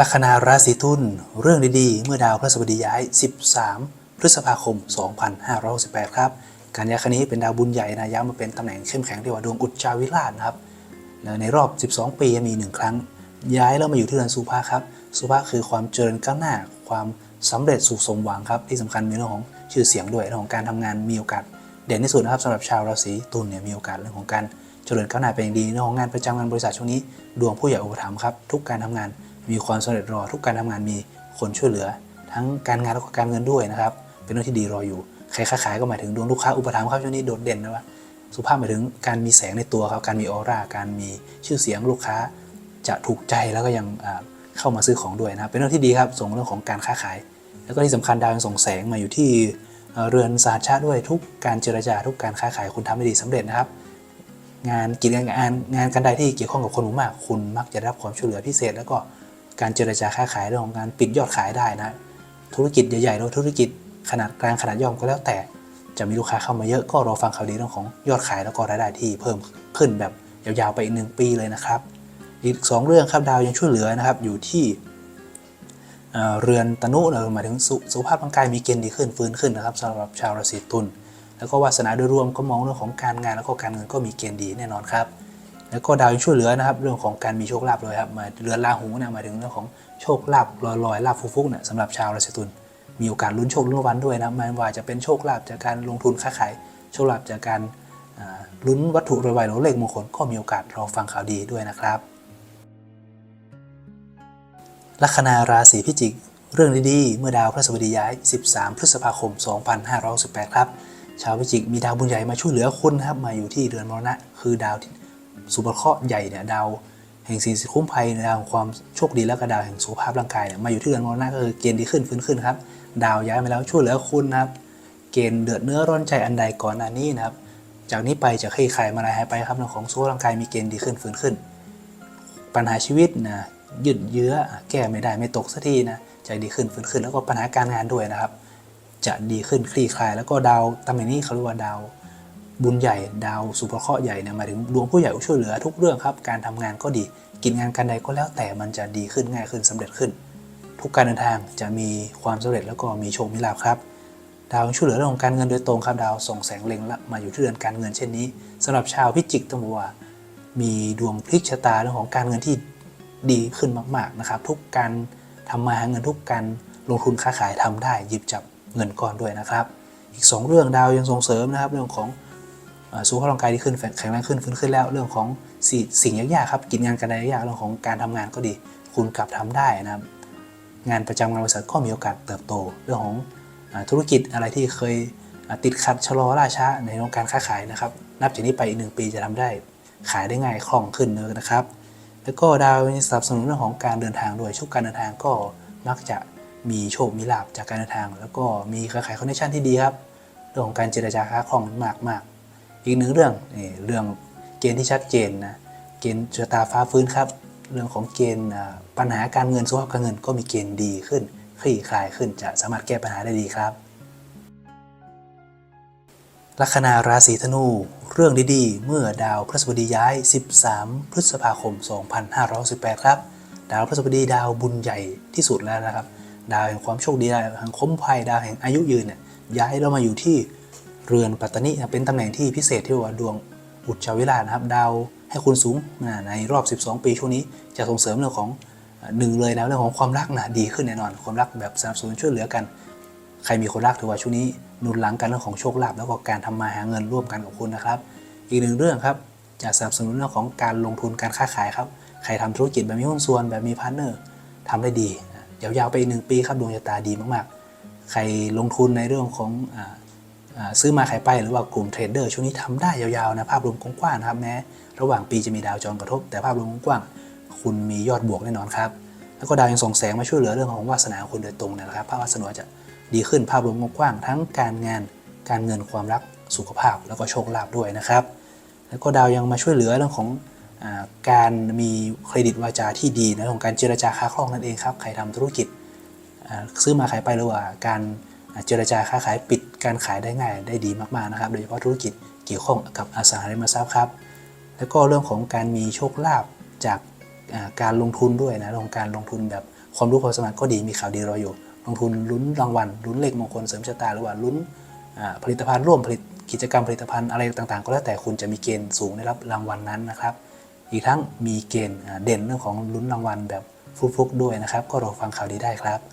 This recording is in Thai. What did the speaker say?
ลัคนาราศีตุลเรื่องดีๆ เมื่อดาวพฤหัสบดีย้าย 13 พฤษภาคม 2568 ครับ การย้ายครั้งนี้เป็นดาวบุญใหญ่นะย้ายมาเป็นตำแหน่งเข้มแข็งที่ว่าดวงอุจจาวิราชนะครับในรอบ 12 ปีมีหนึ่งครั้ง ย้ายแล้วมาอยู่ที่เรือนสุภาครับ สุภาคือความเจริญก้าวหน้า ความสำเร็จสุขสมหวังครับ ที่สำคัญมีเรื่องของชื่อเสียงด้วยเรื่องของการทำงานมีโอกาส เด่นที่สุดนะครับสำหรับชาวราศีตุลเนี่ยมีโอกาสเรื่องของการเจริญก้าวหน้าเป็นอย่างดีเรื่องของงานประจำงานบริษัทช่วงนี้ ดวงผู้ใหญ่อุปถัมภ์ครับทุกการทำงาน มีความสำเร็จรอทุกการทำงานมีคนช่วยเหลือ ทั้งการงานและก็การเงินด้วยนะครับ เป็นเรื่องที่ดีรออยู่ใครค้าขายก็หมายถึงดวงลูกค้าอุปถัมภ์ครับช่วงนี้โดดเด่นนะว่าสุภาพหมายถึงการมีแสงในตัวครับการมีออร่าการมีชื่อเสียงลูกค้าจะถูกใจแล้วก็ยังเข้ามาซื้อของด้วยนะครับเป็นเรื่องที่ดีครับส่งเรื่องของการค้าขาย แล้วก็ที่สำคัญดาวยังส่งแสงมาอยู่ที่เอ่อเรือนสาชาด้วยทุกการเจรจาทุกการค้าขายคุณทำได้ดีสำเร็จนะครับ งานกิจการงานงานการใดที่เกี่ยวข้องกับคนหมู่มาก คุณมักจะได้รับความช่วยเหลือพิเศษ แล้วก็ การเจรจาค้าขายเรื่องของการปิดยอดขายได้นะ ธุรกิจใหญ่ๆหรือธุรกิจขนาดกลางขนาดย่อมก็แล้วแต่ จะมีลูกค้าเข้ามาเยอะก็รอฟังข่าวดีเรื่องของยอดขายแล้วก็รายได้ที่เพิ่มขึ้นแบบยาวๆไปอีกหนึ่งปีเลยนะครับ อีกสองเรื่องครับดาวยังช่วยเหลือนะครับอยู่ที่เเรือนตนุนะหมายถึงสุสุขภาพร่างกายมีเกณฑ์ดีขึ้นฟื้นขึ้นนะครับสำหรับชาวราศีตุลแล้วก็วาสนาโดยรวมก็มองเรื่องของการงานแล้วก็การเงินก็มีเกณฑ์ดีแน่นอนครับ แล้วก็ดาวยังช่วยเหลือนะครับ เรื่องของการมีโชคลาภเลยครับมาเรือนราหูนะมาถึงเรื่องของโชคลาภลอยๆลาภฟุกๆเนี่ยสำหรับชาวราศีตุลมีโอกาสลุ้นโชคลุ้นรางวัลด้วยนะไม่ว่าจะเป็นโชคลาภจากการลงทุนค้าขายโชคลาภจากการลุ้นวัตถุรวยๆหรือเลขมงคลก็มีโอกาสรอฟังข่าวดีด้วยนะครับลัคนาราศีพิจิก เรื่องดีๆ เมื่อดาวพระสบดีย้าย 13 พฤษภาคม 2518ครับ ชาวพิจิกมีดาวบุญใหญ่มาช่วยเหลือคุณนครับ มาอยู่ที่เรือนมรณะ คือดาวที่ สุภเคราะห์ใหญ่เนี่ยดาวแห่งสิ่งคุ้มภัยดาวแห่งความโชคดีและก็ดาวแห่งสุขภาพร่างกายเนี่ยมาอยู่ที่เรือนมรณะก็คือเกณฑ์ดีขึ้นฟื้นขึ้นครับ ดาวย้ายมาแล้วช่วยเหลือคุณนะครับ เกณฑ์เดือดเนื้อร้อนใจอันใดก่อนหน้านี้นะครับ จากนี้ไปจะคลี่คลายมาลายหายไปครับเรื่องของสุขร่างกายมีเกณฑ์ดีขึ้นฟื้นขึ้น ปัญหาชีวิตนะยืดเยื้อแก้ไม่ได้ไม่ตกสักทีนะจะดีขึ้นฟื้นขึ้นแล้วก็ปัญหาการงานด้วยนะครับ จะดีขึ้นคลี่คลายแล้วก็ดาวตำแหน่งนี้เขาเรียกว่าดาว บุญใหญ่ดาวสุภเคราะห์ใหญ่เนี่ยมาถึงดวงผู้ใหญ่ช่วยเหลือทุกเรื่องครับ การทำงานก็ดี กินงานการใดก็แล้วแต่มันจะดีขึ้นง่ายขึ้นสำเร็จขึ้น ทุกการเดินทางจะมีความสำเร็จแล้วก็มีโชคมีลาภครับ ดาวช่วยเหลือเรื่องของการเงินโดยตรงครับดาวส่งแสงเล็งละมาอยู่ที่เรือนการเงินเช่นนี้สำหรับชาวพิจิกต้องบอกว่า มีดวงพลิกชะตาเรื่องของการเงินที่ดีขึ้นมาก ๆนะครับ ทุกการทำมาหาเงินทุกการลงทุนค้าขายทำได้หยิบจับเงินก้อนด้วยนะครับ อีก 2 เรื่องดาวยังส่งเสริมนะครับเรื่องของ สุขภาพร่างกายที่ขึ้นแข็งแรงขึ้นฟื้นขึ้นแล้วเรื่องของสิสิ่งยากๆครับกินงานกันได้ยากเรื่องของการทำงานก็ดี คุณกลับทำได้นะครับงานประจำงานบริษัทก็มีโอกาสเติบโต เรื่องของอธุรกิจอะไรที่เคยติดขัดชะลอล่าช้าในเรื่องการค้าขายนะครับ นับจากนี้ไปอีกหนึ่งปีจะทำได้ขายได้ง่ายคล่องขึ้นเลยนะครับ แล้วก็ดาวสนับสนุนเรื่องของการเดินทางด้วยช่วงการเดินทางก็มักจะมีโชคมีลาบจากการเดินทาง แล้วก็มีเครือข่ายคอนเนคชั่นที่ดีครับเรื่องของการเจรจาค้าคล่องมากมากๆ อีกหนึ่งเรื่องนี่เรื่องเกณฑ์ที่ชัดเจนนะเกณฑ์ชะตาฟ้าฟื้นครับ เรื่องของเกณฑ์ปัญหาการเงินสุขภาพการเงินก็มีเกณฑ์ดีขึ้นคลี่คลายขึ้นจะสามารถแก้ปัญหาได้ดีครับลัคนาราศีธนู เรื่องดีๆ เมื่อดาวพฤหัสบดีย้าย 13 พฤษภาคม 2518 ครับ ดาวพฤหัสบดีดาวบุญใหญ่ที่สุดแล้วนะครับ ดาวแห่งความโชคดีดาวแห่งคุ้มภัยดาวแห่งอายุยืนเนี่ยย้ายเรามาอยู่ที่ เรือนปัตตานีนะเป็นตำแหน่งที่พิเศษที่ว่าดวงอุจจาวิราชนะครับดาวให้คุณสูงนในรอบ 12 ปีช่วงนี้จะส่งเสริมเรื่องของหนึ่งเลยนะเรื่องของความรักนะดีขึ้นแน่นอน ความรักแบบสนับสนุนช่วยเหลือกัน ใครมีคนรักถือว่าช่วงนี้หนุนหลังกันเรื่องของโชคลาภแล้วก็การทำมาหาเงินร่วมกันกับคุณนะครับ อีกหนึ่งเรื่องครับจะสนับสนุนเรื่องของการลงทุนการค้าขายครับใครทำธุรกิจแบบมีหุ้นส่วนแบบมีพาร์ทเนอร์ทำได้ดียาวๆไปอีกหนึ่งปีครับดวงชะตาดีมากๆ ใครลงทุนในเรื่องของ ซื้อมาขายไปหรือว่ากลุ่มเทรดเดอร์ช่วงนี้ทำได้ยาวๆนะภาพรวมกว้างๆนะครับแม้ระหว่างปีจะมีดาวจรกระทบ แต่ภาพรวมกว้างๆคุณมียอดบวกแน่นอนครับแล้วก็ดาวยังส่งแสงมาช่วยเหลือเรื่องของวาสนาของคุณโดยตรงนะครับภาพวาสนาจะดีขึ้นภาพรวมกว้างๆทั้งการงานการเงินความรักสุขภาพแล้วก็โชคลาภด้วยนะครับ แล้วก็ดาวยังมาช่วยเหลือเรื่องของอการมีเครดิตวาจาที่ดีในเรื่องของการเจรจาค้าคล่องนั่นเองครับใครทำธุรกิจซื้อมาขายไปหรือว่าการ เจรจาค้าขายปิดการขายได้ง่ายได้ดีมากๆนะครับ โดยเฉพาะธุรกิจเกี่ยวข้องกับอสังหาริมทรัพย์ครับ แล้วก็เรื่องของการมีโชคลาภจากการลงทุนด้วยนะเรื่องของการลงทุนแบบความรู้ความสามารถก็ดีมีข่าวดีรออยู่ ลงทุนลุ้นรางวัลลุ้นเลขมงคลเสริมชะตาหรือว่าลุ้นผลิตภัณฑ์ร่วมผลิตกิจกรรมผลิตภัณฑ์อะไรต่างๆ ก็แล้วแต่คุณจะมีเกณฑ์สูงได้รับรางวัลนั้นนะครับ อีกทั้งมีเกณฑ์เด่นเรื่องของลุ้นรางวัลแบบฟุกๆด้วยนะครับ ก็รอฟังข่าวดีได้ครับ